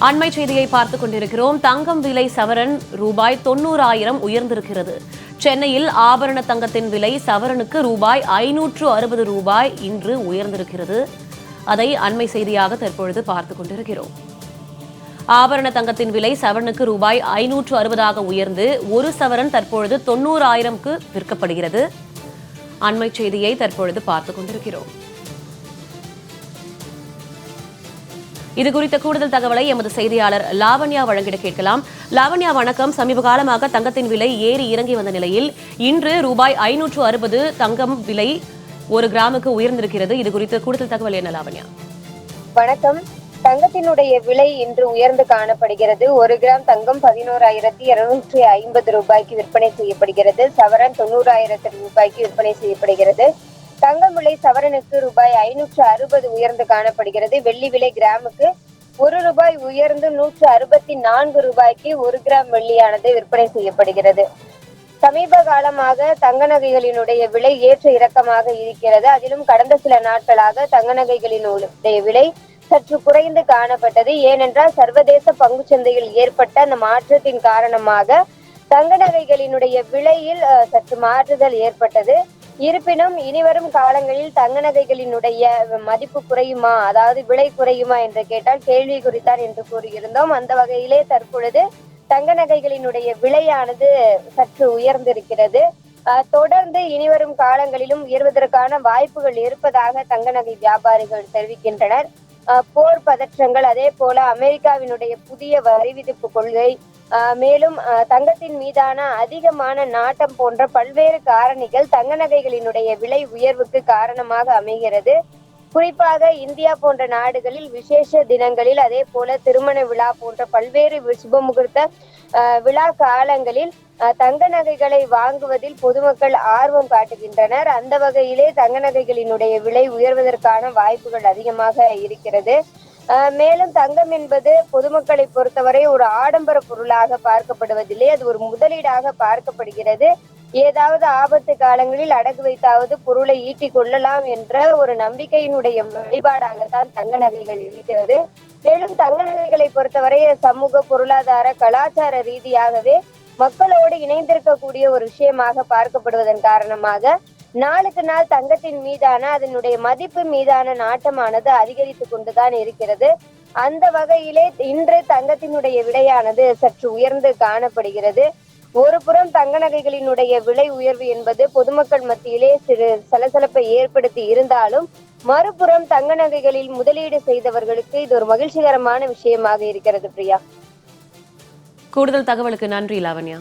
அண்மை செய்தியை பார்த்துக் கொண்டிருக்கிறோம். தங்கம் விலை சவரன் ரூபாய் தொண்ணூறாயிரம் உயர்ந்திருக்கிறது. சென்னையில் ஆபரண தங்கத்தின் விலை சவரனுக்கு ரூபாய் ஐநூற்று அறுபது ரூபாய் இன்று உயர்ந்திருக்கிறது. அதை அண்மை செய்தியாக தற்பொழுது பார்த்துக் கொண்டிருக்கிறோம். ஆபரண தங்கத்தின் விலை சவரனுக்கு ரூபாய் ஐநூற்று அறுபதாக உயர்ந்து ஒரு சவரன் தற்பொழுது தொண்ணூறாயிரம்க்கு விற்கப்படுகிறது. அண்மை செய்தியை தற்பொழுது பார்த்துக் கொண்டிருக்கிறோம். இது குறித்த கூடுதல் தகவலை எமது செய்தியாளர் லாவண்யா வழங்கிட கேட்கலாம். லாவண்யா வணக்கம். சமீப காலமாக தங்கத்தின் விலை ஏறி இறங்கி வந்த நிலையில் இன்று ரூபாய் ஐநூற்று அறுபது தங்கம் விலை ஒரு கிராமுக்கு உயர்ந்திருக்கிறது. இது குறித்த கூடுதல் தகவல் என்ன லாவண்யா? வணக்கம். தங்கத்தினுடைய விலை இன்று உயர்ந்து காணப்படுகிறது. ஒரு கிராம் தங்கம் பதினோராயிரத்தி இருநூற்றி ஐம்பது ரூபாய்க்கு விற்பனை செய்யப்படுகிறது. சவரன் தொண்ணூறாயிரத்து ரூபாய்க்கு விற்பனை செய்யப்படுகிறது. தங்கம் விலை சவரனுக்கு ரூபாய் ஐநூற்று அறுபது உயர்ந்து காணப்படுகிறது. வெள்ளி விலை கிராமுக்கு ஒரு ரூபாய் உயர்ந்து நூற்று அறுபத்தி நான்கு ரூபாய்க்கு ஒரு கிராம் வெள்ளியானது விற்பனை செய்யப்படுகிறது. சமீப காலமாக தங்க நகைகளினுடைய விலை ஏற்ற இறக்கமாக இருக்கிறது. அதிலும் கடந்த சில நாட்களாக தங்க நகைகளினுடைய விலை சற்று குறைந்து காணப்பட்டது. ஏனென்றால் சர்வதேச பங்கு சந்தையில் ஏற்பட்ட அந்த மாற்றத்தின் காரணமாக தங்க நகைகளினுடைய விலையில் சற்று மாற்றுதல் ஏற்பட்டது. இருப்பினும் இனிவரும் காலங்களில் தங்க நகைகளினுடைய மதிப்பு குறையுமா? அதாவது விலை குறையுமா என்று கேட்டால் கேள்வி குறித்தான் என்று கூறியிருந்தோம். அந்த வகையிலே தற்பொழுது தங்க நகைகளினுடைய விலையானது சற்று உயர்ந்திருக்கிறது. தொடர்ந்து இனிவரும் காலங்களிலும் உயர்வதற்கான வாய்ப்புகள் இருப்பதாக தங்க நகை வியாபாரிகள் தெரிவிக்கின்றனர். அஹ், போர் பதற்றங்கள் அதே போல அமெரிக்காவினுடைய புதிய வரி விதிப்பு கொள்கை மேலும் தங்கத்தின் மீதான அதிகமான நாட்டம் போன்ற பல்வேறு காரணிகள் தங்க நகைகளினுடைய விலை உயர்வுக்கு காரணமாக அமைகிறது. குறிப்பாக இந்தியா போன்ற நாடுகளில் விசேஷ தினங்களில் அதே போல திருமண விழா போன்ற பல்வேறு சுப முகூர்த்த விழா காலங்களில் தங்க நகைகளை வாங்குவதில் பொதுமக்கள் ஆர்வம் காட்டுகின்றனர். அந்த வகையிலே தங்க நகைகளினுடைய விலை உயர்வதற்கான வாய்ப்புகள் அதிகமாக இருக்கிறது. மேலும் தங்கம் என்பது பொதுமக்களை பொறுத்தவரை ஒரு ஆடம்பர பொருளாக பார்க்கப்படுவதில்லை. அது ஒரு முதலீடாக பார்க்கப்படுகிறது. ஏதாவது ஆபத்து காலங்களில் அடகு வைத்தாவது பொருளை ஈட்டிக் கொள்ளலாம் என்ற ஒரு நம்பிக்கையினுடைய வழிபாடாகத்தான் தங்க நகைகள் இருக்கிறது. மேலும் தங்க நகைகளை பொறுத்தவரை சமூக பொருளாதார கலாச்சார ரீதியாகவே மக்களோடு இணைந்திருக்கக்கூடிய ஒரு விஷயமாக பார்க்கப்படுவதன் காரணமாக நாளுக்கு நாள் தங்கத்தின் மீதான அதனுடைய மதிப்பு மீதான நாட்டமானது அதிகரித்து கொண்டுதான் இருக்கிறது. அந்த வகையிலே இன்று தங்கத்தினுடைய விலையானது சற்று உயர்ந்து காணப்படுகிறது. ஒரு புறம் தங்க நகைகளினுடைய விலை உயர்வு என்பது பொதுமக்கள் மத்தியிலே சிறு சலசலப்பை ஏற்படுத்தி இருந்தாலும் மறுபுறம் தங்க நகைகளில் முதலீடு செய்தவர்களுக்கு இது ஒரு மகிழ்ச்சிகரமான விஷயமாக இருக்கிறது பிரியா. கூடுதல் தகவலுக்கு நன்றி லாவண்யா.